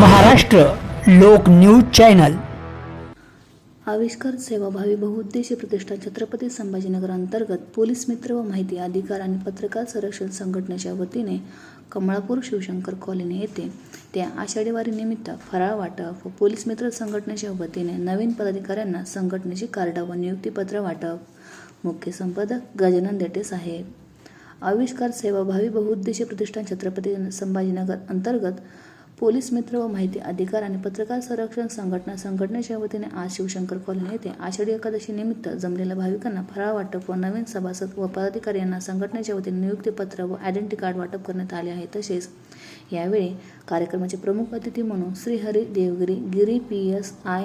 महाराष्ट्र लोक news channel. आविष्कार सेवाभावी बहुउद्देशीय प्रतिष्ठान छत्रपती संभाजीनगर अंतर्गत पोलीस मित्र व माहिती अधिकार आणि पत्रकार संरक्षण संघटनेच्या वतीने कमळापूर शिवशंकर कॉलनी येथे त्या आषाढीवारी निमित्त फराळ वाटप व पोलीस मित्र संघटनेच्या वतीने नवीन पदाधिकाऱ्यांना संघटनेची कार्ड व नियुक्तीपत्र वाटप. मुख्य संपादक गजानन देटे साहेब. आविष्कार सेवाभावी बहुउद्देशीय प्रतिष्ठान छत्रपती संभाजीनगर अंतर्गत पोलीस मित्र व माहिती अधिकार आणि पत्रकार संरक्षण संघटना संघटनेच्या वतीने आज शिवशंकर कॉलनी येथे आषाढी एकादशी निमित्त जमलेल्या भाविकांना फराळ वाटप व नवीन सभासद व पदाधिकारी यांना संघटनेच्या वतीने नियुक्तीपत्र व आयडेंटी कार्ड वाटप करण्यात आले आहे. तसेच यावेळी कार्यक्रमाचे प्रमुख अतिथी म्हणून Shrihari Devgiri Giri P S I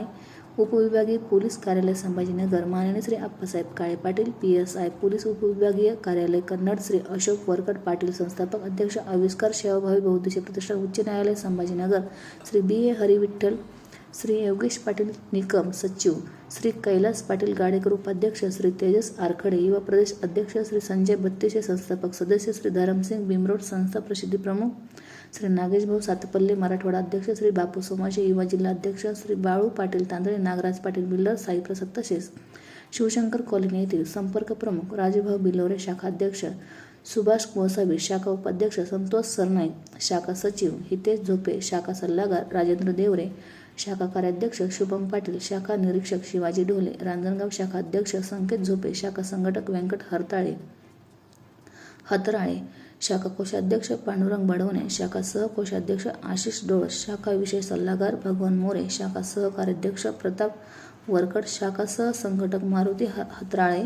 उपविभागीय पोलीस कार्यालय संभाजीनगर माननीय Shri Appasaheb Kale Patil P S I police उपविभागीय कार्यालय कन्नड श्री अशोक वरकड पाटील संस्थापक अध्यक्ष आविष्कार सेवाभावी बहुद्देशीय प्रतिष्ठान उच्च न्यायालय संभाजीनगर श्री बी ए हरिविठ्ठल श्री योगेश पाटील निकम सचिव श्री कैलास पाटील गाडेकर उपाध्यक्ष श्री तेजस आरखडे युवा प्रदेश अध्यक्ष श्री संजय बत्तीशे संस्थापक सदस्य श्री धरमसिंग भीमरोड संस्था प्रसिद्धी प्रमुख श्री नागेश भाऊ सातपल्ले मराठवाडा अध्यक्ष श्री बापू सोमाशे युवा जिल्हा अध्यक्ष श्री बाळू पाटील तांदळे नागराज पाटील बिल्लर साईप्रसाद तसेच शिवशंकर कॉलनी येथील संपर्क प्रमुख राजूभाऊ बिलोरे शाखा अध्यक्ष सुभाष गोसावी शाखा उपाध्यक्ष संतोष सरनाईक शाखा सचिव हितेश झोपे शाखा सल्लागार राजेंद्र देवरे शाखा कार्याध्यक्ष शुभम पाटील शाखा निरीक्षक शिवाजी ढोले रांजणगाव शाखा अध्यक्ष संकेत झोपे शाखा संघटक व्यंकट हरताळे हतराळे शाखा कोषाध्यक्ष पांडुरंग बडवणे शाखा सहकोषाध्यक्ष आशिष डोळस शाखा विषय सल्लागार भगवान मोरे शाखा सहकार्याध्यक्ष प्रताप वरकड शाखा सहसंघटक मारुती ह हतराळे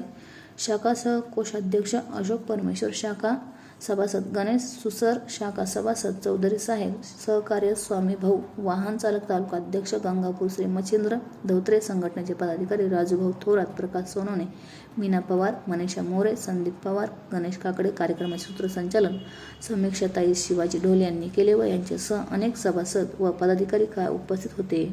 शाखा सहकोषाध्यक्ष अशोक परमेश्वर शाखा सभासद गणेश सुसर शाखा सभासद चौधरी साहेब सहकार्य स्वामी भाऊ वाहन चालक तालुका अध्यक्ष गंगापूर श्री मच्छिंद्र धोत्रे संघटनेचे पदाधिकारी राजूभाऊ थोरात प्रकाश सोनवणे मीना पवार मनीषा मोरे संदीप पवार गणेश काकडे कार्यक्रमाचे सूत्रसंचालन समीक्षाताई शिवाजी ढोले यांनी केले व यांच्यासह अनेक सभासद व पदाधिकारी का उपस्थित होते?